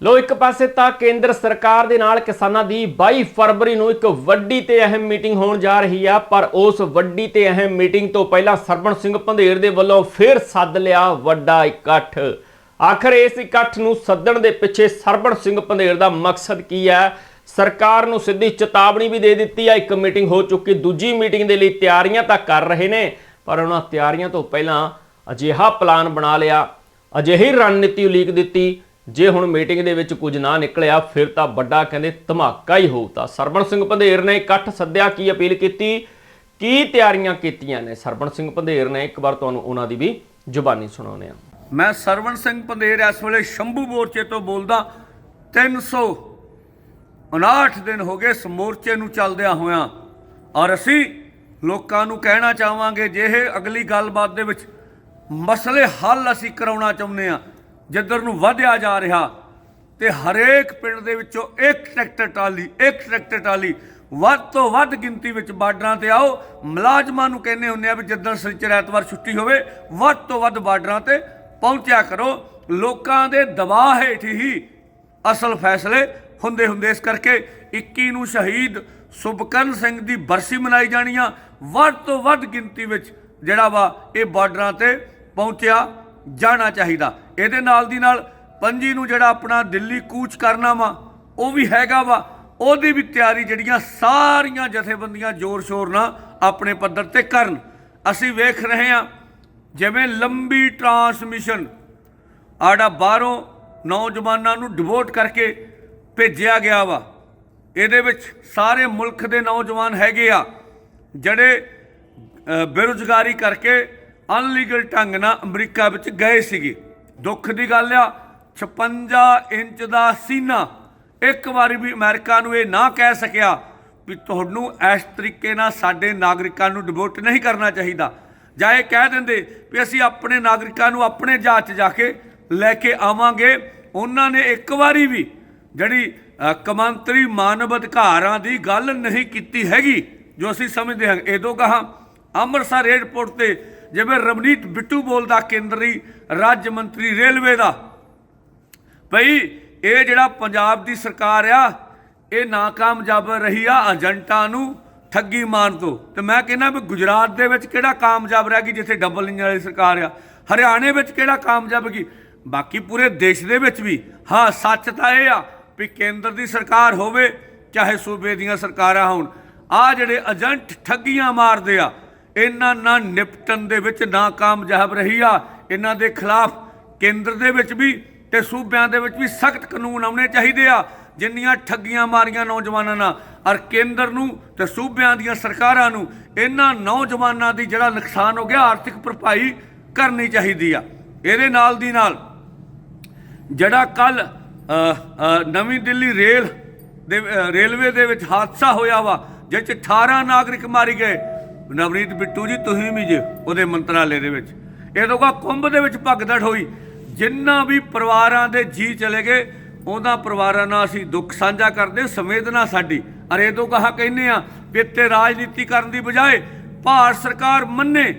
ਲੋ ਇੱਕ ਪਾਸੇ ਤਾਂ ਕੇਂਦਰ ਸਰਕਾਰ ਦੇ ਨਾਲ ਕਿਸਾਨਾਂ ਦੀ 22 ਫਰਵਰੀ ਨੂੰ ਇੱਕ ਵੱਡੀ ਤੇ ਅਹਿਮ ਮੀਟਿੰਗ ਹੋਣ ਜਾ ਰਹੀ ਆ, ਪਰ ਉਸ ਵੱਡੀ ਤੇ ਅਹਿਮ ਮੀਟਿੰਗ ਤੋਂ ਪਹਿਲਾਂ ਸਰਬਣ ਸਿੰਘ ਪੰਧੇਰ ਦੇ ਵੱਲੋਂ ਫਿਰ ਸੱਦ ਲਿਆ ਵੱਡਾ ਇਕੱਠ। ਆਖਰ ਇਸ ਇਕੱਠ ਨੂੰ ਸੱਦਣ ਦੇ ਪਿੱਛੇ ਸਰਬਣ ਸਿੰਘ ਪੰਧੇਰ ਦਾ ਮਕਸਦ ਕੀ ਹੈ ਸਰਕਾਰ ਨੂੰ ਸਿੱਧੀ ਚੇਤਾਵਨੀ ਵੀ ਦੇ ਦਿੱਤੀ ਆ, ਇੱਕ ਮੀਟਿੰਗ ਹੋ ਚੁੱਕੀ, ਦੂਜੀ ਮੀਟਿੰਗ ਦੇ ਲਈ ਤਿਆਰੀਆਂ ਤਾਂ ਕਰ ਰਹੇ ਨੇ, ਪਰ ਉਹਨਾਂ ਤਿਆਰੀਆਂ ਤੋਂ ਪਹਿਲਾਂ ਅਜਿਹਾ ਪਲਾਨ ਬਣਾ ਲਿਆ, ਅਜਿਹੀ ਰਣਨੀਤੀ ਉਲੀਕ ਦਿੱਤੀ ਜੇ ਹੁਣ ਮੀਟਿੰਗ ਦੇ ਵਿੱਚ ਕੁਝ ਨਾ ਨਿਕਲਿਆ, ਫਿਰ ਤਾਂ ਵੱਡਾ ਕਹਿੰਦੇ ਧਮਾਕਾ ਹੀ ਹੋਊ ਤਾਂ। ਸਰਬਣ ਸਿੰਘ ਪੰਧੇਰ ਨੇ ਇਕੱਠ ਸੱਦਿਆ, ਕੀ ਅਪੀਲ ਕੀਤੀ? ਕੀ ਤਿਆਰੀਆਂ ਕੀਤੀਆਂ ਨੇ? ਸਰਬਣ ਸਿੰਘ ਪੰਧੇਰ ਨੇ ਇੱਕ ਵਾਰ ਤੁਹਾਨੂੰ ਉਹਨਾਂ ਦੀ ਵੀ ਜ਼ੁਬਾਨੀ ਸੁਣਾਉਂਦੇ ਆ ਮੈਂ ਸਰਵਣ ਸਿੰਘ ਪੰਧੇਰ ਇਸ ਵੇਲੇ ਸ਼ੰਭੂ ਮੋਰਚੇ ਤੋਂ ਬੋਲਦਾ 359 ਦਿਨ ਹੋ ਗਏ ਇਸ ਮੋਰਚੇ ਨੂੰ ਚੱਲਦਿਆਂ ਹੋਇਆਂ, ਔਰ ਅਸੀਂ ਲੋਕਾਂ ਨੂੰ ਕਹਿਣਾ ਚਾਹਾਂਗੇ, ਜੇ ਇਹ ਅਗਲੀ ਗੱਲਬਾਤ ਦੇ ਵਿੱਚ ਮਸਲੇ ਹੱਲ ਅਸੀਂ ਕਰਾਉਣਾ ਚਾਹੁੰਦੇ ਆ ਜਿੱਧਰ ਨੂੰ ਵਧਿਆ ਜਾ ਰਿਹਾ ਤੇ ਹਰੇਕ ਪਿੰਡ ਦੇ ਵਿੱਚੋਂ ਇੱਕ ਟਰੈਕਟਰ ਟਾਲੀ ਇੱਕ ਟਰੈਕਟਰ ਟਾਲੀ ਵੱਧ ਤੋਂ ਵੱਧ ਗਿਣਤੀ ਵਿੱਚ ਬਾਰਡਰਾਂ ਤੇ ਆਓ। ਮੁਲਾਜ਼ਮਾਂ ਨੂੰ ਕਹਿੰਦੇ ਹੁੰਦੇ ਆ ਵੀ ਜਿੱਦਣ ਸੱਚਰ ਐਤਵਾਰ ਛੁੱਟੀ ਹੋਵੇ, ਵੱਧ ਤੋਂ ਵੱਧ ਬਾਰਡਰਾਂ ਤੇ ਪਹੁੰਚਿਆ ਕਰੋ। ਲੋਕਾਂ ਦੇ ਦਬਾਅ ਹੇਠ ਹੀ ਅਸਲ ਫੈਸਲੇ ਹੁੰਦੇ ਹੁੰਦੇ ਇਸ ਕਰਕੇ 21 ਨੂੰ ਸ਼ਹੀਦ ਸੁਭਕਰਨ ਸਿੰਘ ਦੀ ਬਰਸੀ ਮਨਾਈ ਜਾਣੀ ਆ। ਵੱਧ ਤੋਂ ਵੱਧ ਗਿਣਤੀ ਵਿੱਚ ਜਿਹੜਾ ਵਾ ਇਹ ਬਾਰਡਰਾਂ ਤੇ ਪਹੁੰਚਿਆ। ਜਾਣਾ ਚਾਹੀਦਾ। ਇਹਦੇ ਨਾਲ ਦੀ ਨਾਲ ਪੰਜੀ ਨੂੰ ਜਿਹੜਾ ਆਪਣਾ ਦਿੱਲੀ ਕੂਚ ਕਰਨਾ ਵਾ, ਉਹ ਵੀ ਹੈਗਾ ਵਾ। ਉਹਦੀ ਵੀ ਤਿਆਰੀ ਜਿਹੜੀਆਂ ਸਾਰੀਆਂ ਜਥੇਬੰਦੀਆਂ ਜ਼ੋਰ ਸ਼ੋਰ ਨਾਲ ਆਪਣੇ ਪੱਧਰ ਤੇ ਕਰਨ। ਅਸੀਂ ਵੇਖ ਰਹੇ ਹਾਂ, ਜਿਵੇਂ ਲੰਬੀ ਟਰਾਂਸਮਿਸ਼ਨ, ਆੜਾ ਬਾਹਰੋਂ ਨੌਜਵਾਨਾਂ ਨੂੰ ਡਿਵੋਟ ਕਰਕੇ ਭੇਜਿਆ ਗਿਆ ਵਾ। ਇਹਦੇ ਵਿੱਚ ਸਾਰੇ ਮੁਲਕ ਦੇ ਨੌਜਵਾਨ ਹੈਗੇ ਆ, ਜਿਹੜੇ ਬੇਰੁਜ਼ਗਾਰੀ ਕਰਕੇ ਅਨਲੀਗਲ ਢੰਗ ਨਾਲ ਅਮਰੀਕਾ ਵਿੱਚ ਗਏ ਸੀਗੇ। ਦੁੱਖ ਦੀ ਗੱਲ ਆ 56 ਇੰਚ ਦਾ ਸੀਨਾ। ਇੱਕ ਵਾਰੀ ਵੀ ਅਮਰੀਕਾ ਨੂੰ ਇਹ ਨਾ ਕਹਿ ਸਕਿਆ ਵੀ ਤੁਹਾਨੂੰ ਇਸ ਤਰੀਕੇ ਨਾਲ ਸਾਡੇ ਨਾਗਰਿਕਾਂ ਨੂੰ ਡਿਵੋਟ ਨਹੀਂ ਕਰਨਾ ਚਾਹੀਦਾ। ਜਾਂ ਇਹ ਕਹਿ ਦਿੰਦੇ ਵੀ ਅਸੀਂ ਆਪਣੇ ਨਾਗਰਿਕਾਂ ਨੂੰ ਆਪਣੇ ਜਹਾਜ਼ 'ਚ ਜਾ ਕੇ ਲੈ ਕੇ ਆਵਾਂਗੇ। ਉਹਨਾਂ ਨੇ ਇੱਕ ਵਾਰੀ ਵੀ ਜਿਹੜੀ ਅ, ਕਮਾਂਤਰੀ ਮਾਨਵ ਅਧਿਕਾਰਾਂ ਦੀ ਗੱਲ ਨਹੀਂ ਕੀਤੀ ਹੈਗੀ ਜੋ ਅਸੀਂ ਸਮਝਦੇ ਹਾਂ। ਇਹਦੋਂ ਕਹਾ ਅੰਮ੍ਰਿਤਸਰ ਏਅਰਪੋਰਟ ਤੇ ਜਿਵੇਂ ਰਵਨੀਤ ਬਿੱਟੂ ਬੋਲਦਾ ਕੇਂਦਰੀ ਰਾਜ ਮੰਤਰੀ ਰੇਲਵੇ ਦਾ। ਭਈ ਇਹ ਜਿਹੜਾ ਪੰਜਾਬ ਦੀ ਸਰਕਾਰ ਆ, ਇਹ ਨਾਕਾਮਯਾਬ ਰਹੀ ਆ ਏਜੰਟਾਂ ਨੂੰ ਠੱਗੀ ਮਾਰਨ ਤੋਂ। ਤੇ ਮੈਂ ਕਹਿੰਦਾ ਵੀ ਗੁਜਰਾਤ ਦੇ ਵਿੱਚ ਕਿਹੜਾ ਕਾਮਯਾਬ ਰਹਿ ਗਈ ਜਿੱਥੇ ਡਬਲ ਇੰਜਨ ਵਾਲੀ ਸਰਕਾਰ ਆ? ਹਰਿਆਣੇ ਵਿੱਚ ਕਿਹੜਾ ਕਾਮਯਾਬ ਗਈ? ਬਾਕੀ ਪੂਰੇ ਦੇਸ਼ ਦੇ ਵਿੱਚ ਵੀ। ਹਾਂ, ਸੱਚ ਤਾਂ ਇਹ ਆ ਵੀ ਕੇਂਦਰ ਦੀ ਸਰਕਾਰ ਹੋਵੇ, ਚਾਹੇ ਸੂਬੇ ਦੀਆਂ ਸਰਕਾਰਾਂ ਹੋਣ। ਆ ਜਿਹੜੇ ਏਜੰਟ ਠੱਗੀਆਂ ਮਾਰਦੇ ਆ ਇਹਨਾਂ ਨਾਲ ਨਿਪਟਣ ਦੇ ਵਿੱਚ ਨਾਕਾਮਯਾਬ ਰਹੀ ਆ। ਇਹਨਾਂ ਦੇ ਖਿਲਾਫ ਕੇਂਦਰ ਦੇ ਵਿੱਚ ਵੀ ਤੇ ਸੂਬਿਆਂ ਦੇ ਵਿੱਚ ਵੀ ਸਖਤ ਕਾਨੂੰਨ ਆਉਣੇ ਚਾਹੀਦੇ ਆ। ਜਿੰਨੀਆਂ ਠੱਗੀਆਂ ਮਾਰੀਆਂ ਨੌਜਵਾਨਾਂ ਨਾਲ। ਔਰ ਕੇਂਦਰ ਨੂੰ ਤੇ ਸੂਬਿਆਂ ਦੀਆਂ ਸਰਕਾਰਾਂ ਨੂੰ ਇਹਨਾਂ ਨੌਜਵਾਨਾਂ ਦੀ ਜਿਹੜਾ ਨੁਕਸਾਨ ਹੋ ਗਿਆ, ਆਰਥਿਕ ਭਰਪਾਈ ਕਰਨੀ ਚਾਹੀਦੀ ਆ। ਇਹਦੇ ਨਾਲ ਦੀ ਨਾਲ ਜਿਹੜਾ ਕੱਲ ਨਵੀਂ ਦਿੱਲੀ ਰੇਲ ਦੇ ਰੇਲਵੇ ਦੇ ਵਿੱਚ ਹਾਦਸਾ ਹੋਇਆ ਵਾ ਜਿਸ 'ਚ 18 ਨਾਗਰਿਕ ਮਾਰੇ ਗਏ। ਨਵਰੀਤ ਬਿੱਟੂ ਜੀ, ਤੁਸੀਂ ਵੀ ਜੇ ਉਹਦੇ ਮੰਤਰਾਲੇ ਦੇ ਵਿੱਚ। ਇਹ ਤੋਂ ਕਾ ਕੁੰਭ ਦੇ ਵਿੱਚ ਭਗਦੜ ਹੋਈ। ਜਿੰਨਾ ਵੀ ਪਰਿਵਾਰਾਂ ਦੇ ਜੀ ਚਲੇ ਗਏ ਉਹਨਾਂ ਪਰਿਵਾਰਾਂ ਨਾਲ ਅਸੀਂ ਦੁੱਖ ਸਾਂਝਾ ਕਰਦੇ ਸੰਵੇਦਨਾ ਸਾਡੀ। ਅਰੇ ਤੋਂ ਕਹਾ ਕਹਿੰਦੇ ਆ ਵੀ ਇੱਥੇ ਰਾਜਨੀਤੀ ਕਰਨ ਦੀ ਬਜਾਏ ਭਾਰਤ ਸਰਕਾਰ ਮੰਨੇ,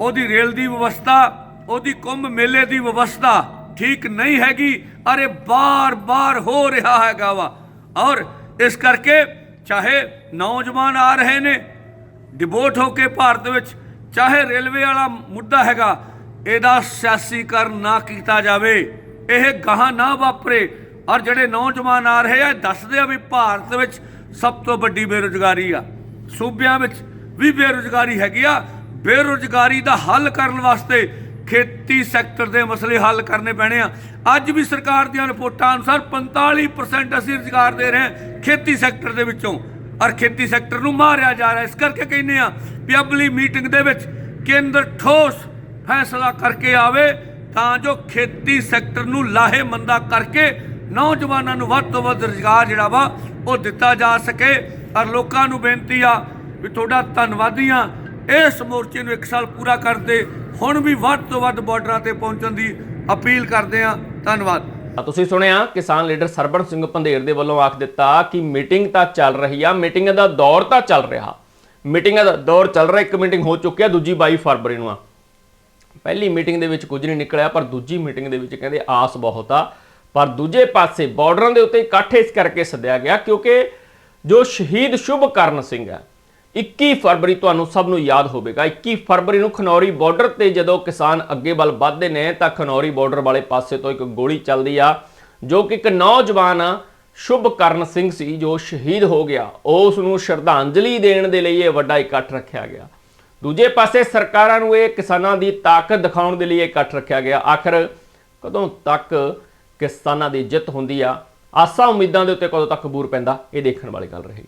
ਉਹਦੀ ਰੇਲ ਦੀ ਵਿਵਸਥਾ, ਉਹਦੀ ਕੁੰਭ ਮੇਲੇ ਦੀ ਵਿਵਸਥਾ ਠੀਕ ਨਹੀਂ ਹੈਗੀ। ਅਰੇ ਬਾਰ-ਬਾਰ ਹੋ ਰਿਹਾ ਹੈਗਾ ਵਾ। ਔਰ ਇਸ ਕਰਕੇ ਚਾਹੇ ਨੌਜਵਾਨ ਆ ਰਹੇ ਨੇ ਡਿਬੋਟ ਹੋ ਕੇ ਭਾਰਤ ਵਿੱਚ ਚਾਹੇ ਰੇਲਵੇ ਵਾਲਾ ਮੁੱਦਾ ਹੈਗਾ, ਇਹਦਾ ਸਿਆਸੀਕਰਨ ਨਾ ਕੀਤਾ ਜਾਵੇ। ਇਹ ਗਾਹਾਂ ਨਾ ਵਾਪਰੇ। ਔਰ ਜਿਹੜੇ ਨੌਜਵਾਨ ਆ ਰਹੇ ਆ, ਇਹ ਦੱਸਦੇ ਆ ਵੀ ਭਾਰਤ ਵਿੱਚ ਸਭ ਤੋਂ ਵੱਡੀ ਬੇਰੁਜ਼ਗਾਰੀ ਆ। ਸੂਬਿਆਂ ਵਿੱਚ ਵੀ ਬੇਰੁਜ਼ਗਾਰੀ ਹੈਗੀ ਆ। ਬੇਰੁਜ਼ਗਾਰੀ ਦਾ ਹੱਲ ਕਰਨ ਵਾਸਤੇ ਖੇਤੀ ਸੈਕਟਰ ਦੇ ਮਸਲੇ ਹੱਲ ਕਰਨੇ ਪੈਣੇ ਆ। ਅੱਜ ਵੀ ਸਰਕਾਰ ਦੀਆਂ ਰਿਪੋਰਟਾਂ ਅਨੁਸਾਰ 45% ਅਸੀਂ ਰੁਜ਼ਗਾਰ ਦੇ ਰਹੇ ਹਾਂ ਖੇਤੀ ਸੈਕਟਰ ਦੇ ਵਿੱਚੋਂ। ਔਰ ਖੇਤੀ ਸੈਕਟਰ ਨੂੰ ਮਾਰਿਆ ਜਾ ਰਿਹਾ। ਇਸ ਕਰਕੇ ਕਹਿੰਦੇ ਆ ਵੀ ਅਗਲੀ ਮੀਟਿੰਗ ਦੇ ਵਿੱਚ ਕੇਂਦਰ ਠੋਸ ਫੈਸਲਾ ਕਰਕੇ ਆਵੇ ਤਾਂ ਜੋ ਖੇਤੀ ਸੈਕਟਰ ਨੂੰ ਲਾਹੇਮੰਦਾ ਕਰਕੇ ਨੌਜਵਾਨਾਂ ਨੂੰ ਵੱਧ ਤੋਂ ਵੱਧ ਰੁਜ਼ਗਾਰ ਜਿਹੜਾ ਵਾ ਉਹ ਦਿੱਤਾ ਜਾ ਸਕੇ। ਔਰ ਲੋਕਾਂ ਨੂੰ ਬੇਨਤੀ ਆ ਵੀ ਤੁਹਾਡਾ ਧੰਨਵਾਦੀ ਆ। ਇਸ ਮੋਰਚੇ ਨੂੰ ਇੱਕ ਸਾਲ ਪੂਰਾ ਕਰਦੇ, ਹੁਣ ਵੀ ਵੱਧ ਤੋਂ ਵੱਧ ਬਾਰਡਰਾਂ ਤੇ ਪਹੁੰਚਣ ਦੀ ਅਪੀਲ ਕਰਦੇ ਆ। ਧੰਨਵਾਦ। ਤਾਂ ਤੁਸੀਂ ਸੁਣਿਆ, ਕਿਸਾਨ ਲੀਡਰ ਸਰਬਣ ਸਿੰਘ ਪੰਧੇਰ ਦੇ ਵੱਲੋਂ ਆਖ ਦਿੱਤਾ ਕਿ ਮੀਟਿੰਗ ਤਾਂ ਚੱਲ ਰਹੀ ਆ, ਮੀਟਿੰਗ ਦਾ ਦੌਰ ਤਾਂ ਚੱਲ ਰਿਹਾ। ਮੀਟਿੰਗ ਦਾ ਦੌਰ ਚੱਲ ਰਿਹਾ, ਇੱਕ ਮੀਟਿੰਗ ਹੋ ਚੁੱਕੀ ਆ ਦੂਜੀ 22 ਫਰਵਰੀ ਨੂੰ ਆ। ਪਹਿਲੀ ਮੀਟਿੰਗ ਦੇ ਵਿੱਚ ਕੁਝ ਨਹੀਂ ਨਿਕਲਿਆ, ਪਰ ਦੂਜੀ ਮੀਟਿੰਗ ਦੇ ਵਿੱਚ ਕਹਿੰਦੇ ਆਸ ਬਹੁਤ ਆ। ਪਰ ਦੂਜੇ ਪਾਸੇ ਬਾਰਡਰਾਂ ਦੇ ਉੱਤੇ ਇਕੱਠ ਇਸ ਕਰਕੇ ਸੱਦਿਆ ਗਿਆ ਕਿਉਂਕਿ ਜੋ ਸ਼ਹੀਦ ਸ਼ੁਭਕਰਨ ਸਿੰਘ ਹੈ 21 ਫਰਵਰੀ ਤੁਹਾਨੂੰ ਸਭ ਨੂੰ ਯਾਦ ਹੋਵੇਗਾ। 21 ਫਰਵਰੀ ਨੂੰ ਖਨੌਰੀ ਬਾਰਡਰ ਤੇ ਜਦੋਂ ਕਿਸਾਨ ਅੱਗੇ ਵੱਲ ਵੱਧਦੇ ਨੇ, ਤਾਂ ਖਨੌਰੀ ਬਾਰਡਰ ਵਾਲੇ ਪਾਸੇ ਤੋਂ ਇੱਕ ਗੋਲੀ ਚੱਲਦੀ ਆ, ਜੋ ਕਿ ਇੱਕ ਨੌਜਵਾਨ ਸ਼ੁਭਕਰਨ ਸਿੰਘ ਸੀ, ਜੋ ਸ਼ਹੀਦ ਹੋ ਗਿਆ। ਉਸ ਨੂੰ ਸ਼ਰਧਾਂਜਲੀ ਦੇਣ ਦੇ ਲਈ ਇਹ ਵੱਡਾ ਇਕੱਠ ਰੱਖਿਆ ਗਿਆ। ਦੂਜੇ ਪਾਸੇ ਸਰਕਾਰਾਂ ਨੂੰ ਇਹ ਕਿਸਾਨਾਂ ਦੀ ਤਾਕਤ ਦਿਖਾਉਣ ਦੇ ਲਈ ਇਹ ਇਕੱਠ ਰੱਖਿਆ ਗਿਆ। ਆਖਰ ਕਦੋਂ ਤੱਕ ਕਿਸਾਨਾਂ ਦੀ ਜਿੱਤ ਹੁੰਦੀ ਆ? ਆਸਾਂ ਉਮੀਦਾਂ ਦੇ ਉੱਤੇ ਕਦੋਂ ਤੱਕ ਬੂਰ ਪੈਂਦਾ? ਇਹ ਦੇਖਣ ਵਾਲੀ ਗੱਲ ਰਹੇਗੀ।